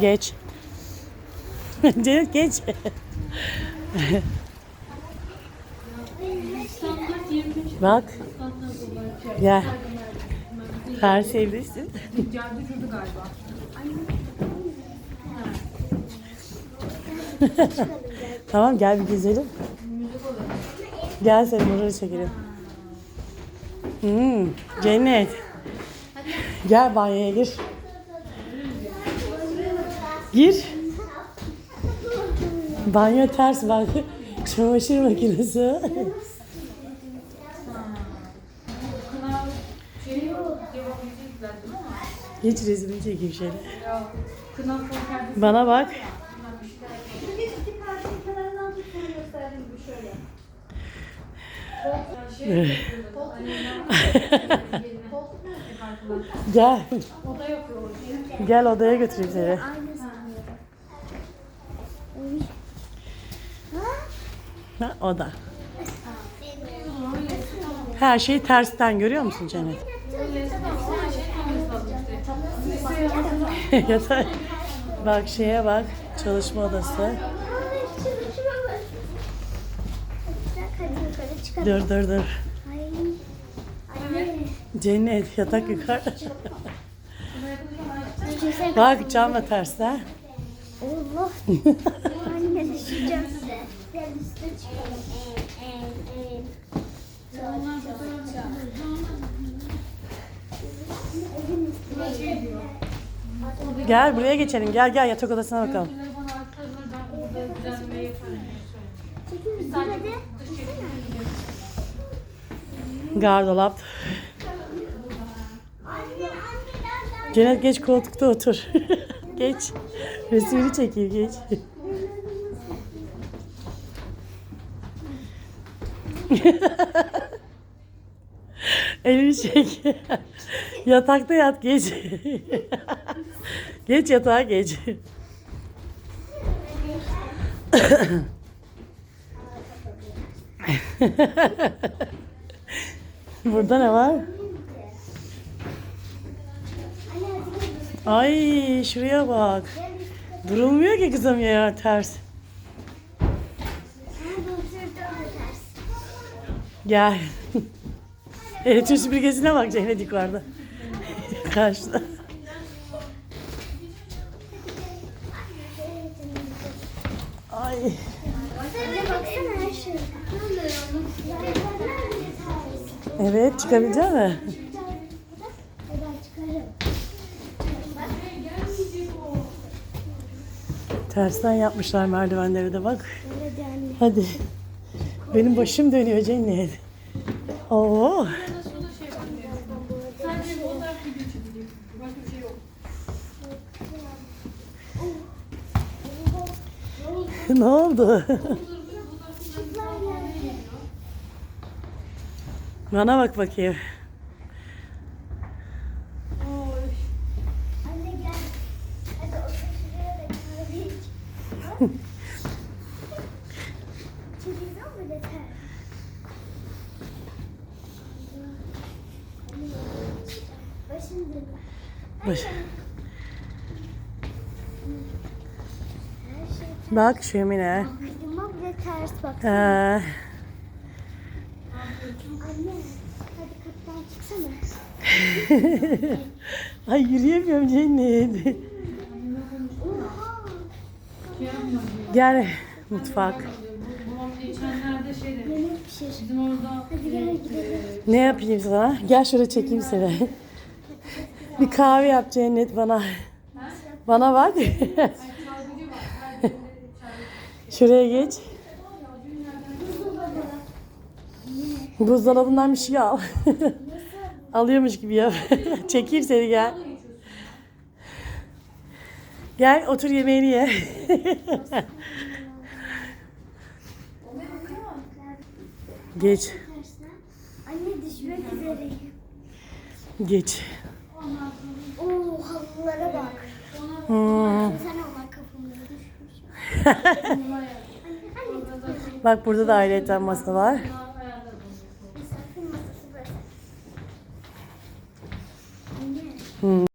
Geç. Geç. Standart 25 Bak. Gel. Cadde şurada galiba. Tamam gel bir gezelim. Gel seni buraları çekelim. Hmm, cennet. Gel banyoya gir. Gir. Banyo ters bak. Çamaşır makinesi. Geç resmini çekeyim şöyle. Bana bak. Gel. Gel odaya götüreyim seni. Ha, oda. Her şey tersten görüyor musun Cennet? Yatak. Bak şeye bak. Çalışma odası. Dur dur dur. Cennet yatak yukarıda. Bak cam da tersten. Allah. Anne düşeceğim. Gel buraya geçelim. Gel gel yatak odasına bakalım. Gardolap. Cennet geç koltukta otur. geç. Resmini çekeyim geç. Elini çek. Yatakta yat geç. geç yatağa geç. Burada ne var? Ay şuraya bak. Durulmuyor ki kızım ya ters. Gel. Elektrik süpürgesine bak Cennet yukarıda. Karşıda. Ay. Evet çıkabilecek mi? Tersten yapmışlar merdivenleri de bak. Hadi. Benim başım dönüyor Cennet. Oo. Ne oldu? Bana bak bakayım. Anne gel. Hadi otur şuraya da kahve iç. Televizyon mu yeter? Başım dönüyor. Şey Bak şömine. Bile ters bak. Ee, Anne. Hadi kapıdan çıksana. ay yürüyemiyorum Cennet. Gel mutfak. Şey. Bizim orada Hadi gel gidelim. Ne yapayım sana? Gel şöyle çekeyim seni. Bir kahve yap Cennet bana. Bana bak. Şuraya geç. Buzdolabından bir şey al. Alıyormuş gibi yap. Çekeyim seni gel. Gel otur yemeğini ye. geç. Anne düşmek üzereyim. Geç. Oo halılara bak. Hmm. bak burada da ayrıyeten masa var. Hmm.